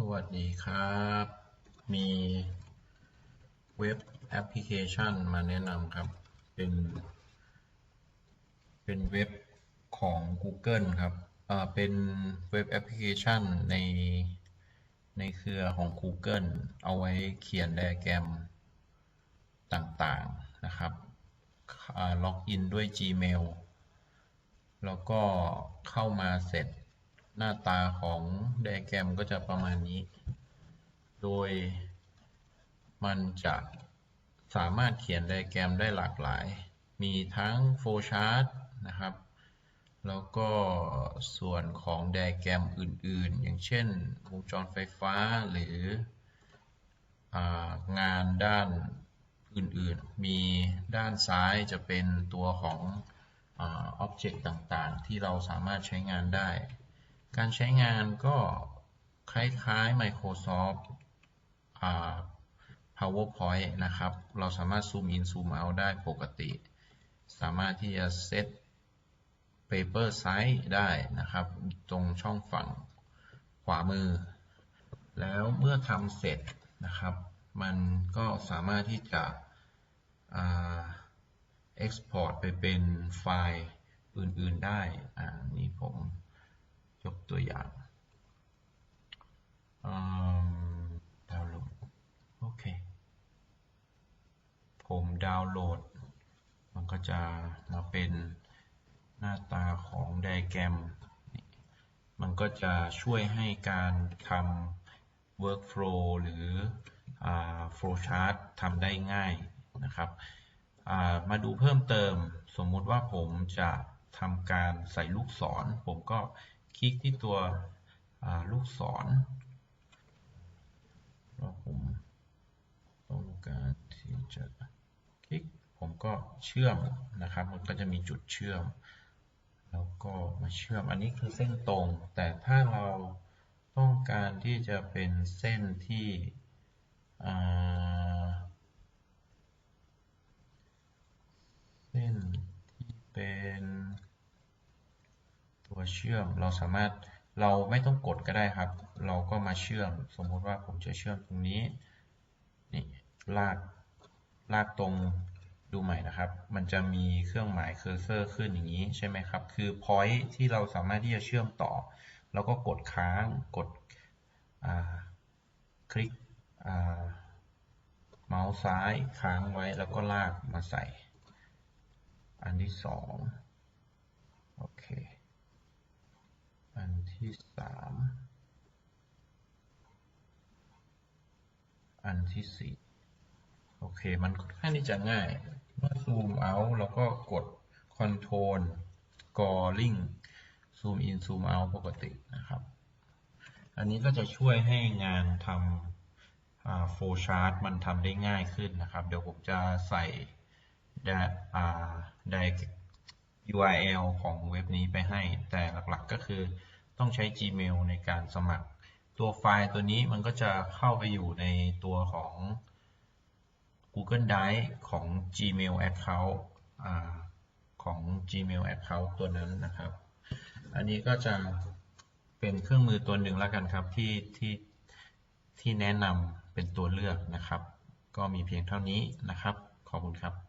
สวัสดีครับ มีเว็บแอปพลิเคชันมาแนะนำครับ เป็น เป็นเว็บของ Google ครับอ่าเป็นเว็บแอปพลิเคชันใน ในเครือของ Google เอาไว้เขียนไดอะแกรมต่างๆนะครับล็อกอินด้วย Gmail แล้วก็เข้ามาเสร็จ หน้าตาของไดอะแกรมก็จะประมาณนี้ โดยมันจะสามารถเขียนไดอะแกรมได้หลากหลาย มีทั้งโฟล์ชาร์ตนะครับ แล้วก็ส่วนของไดอะแกรมอื่นๆ อย่างเช่น วงจรไฟฟ้าหรือองานด้านอื่นๆ มีด้านซ้ายจะเป็นตัวของอ็อบเจกต์ต่างๆ ที่เราสามารถใช้งานได้ การใช้งานก็คล้ายๆ Microsoft PowerPoint นะครับ เราสามารถซูมอินซูมเอาได้ปกติ สามารถที่จะเซต Paper Size ได้นะครับ ตรงช่องฝั่งขวามือ แล้วเมื่อทำเสร็จนะครับ มันก็สามารถที่จะ export ไปเป็นไฟล์อื่นๆได้ อ่า นี่ผม ตัวอย่างดาวน์โหลด โอเค ผมดาวน์โหลด มันก็จะมาเป็นหน้าตาของไดแกรม มันก็จะช่วยให้การทำ workflow หรือ flowchart ทำได้ง่ายนะครับ มาดูเพิ่มเติม สมมุติว่าผมจะทำการใส่ลูกศร ผมก็ คลิกที่ตัวลูกศรแล้วผมต้องการที่จะคลิกผมก็เชื่อมนะครับ มันก็จะมีจุดเชื่อม แล้วก็มาเชื่อม อันนี้คือเส้นตรง แต่ถ้าเราต้องการที่จะเป็นเส้นที่เส้นที่เป็นตัว เชื่อม เราสามารถเราไม่ต้องกดก็ได้ครับ เราก็มาเชื่อม สมมติว่าผมจะเชื่อมตรงนี้นี่ลากลากตรงดูใหม่นะครับ มันจะมีเครื่องหมายเคอร์เซอร์ขึ้นอย่างนี้ใช่ไหมครับ คือ point ที่เราสามารถที่จะเชื่อมต่อ แล้วก็กดค้าง กดคลิกเมาส์ซ้ายค้างไว้แล้วก็ลากมาใส่ อันที่สองโอเค อัน ที่สามอันที่สี่โอเค มันค่อนข้างที่จะง่าย เมื่อซูมเอาแล้วก็กด Control กอลิงซูมอินซูมเอาปกตินะครับ อันนี้ก็จะช่วยให้งานทำโฟชาร์ตมันทำได้ง่ายขึ้นนะครับ เดี๋ยวผมจะใส่ได้ URL ของเว็บนี้ไปให้ แต่หลักๆก็คือ ต้องใช้ Gmail ในการสมัคร ตัวไฟล์ตัวนี้มันก็จะเข้าไปอยู่ในตัวของ Google Drive ของ Gmail Account ของ Gmail Account ตัวนั้นนะครับ อันนี้ก็จะเป็นเครื่องมือตัวหนึ่งแล้วกันครับที่ที่ที่แนะนำเป็นตัวเลือกนะครับ ก็มีเพียงเท่านี้นะครับ ขอบคุณครับ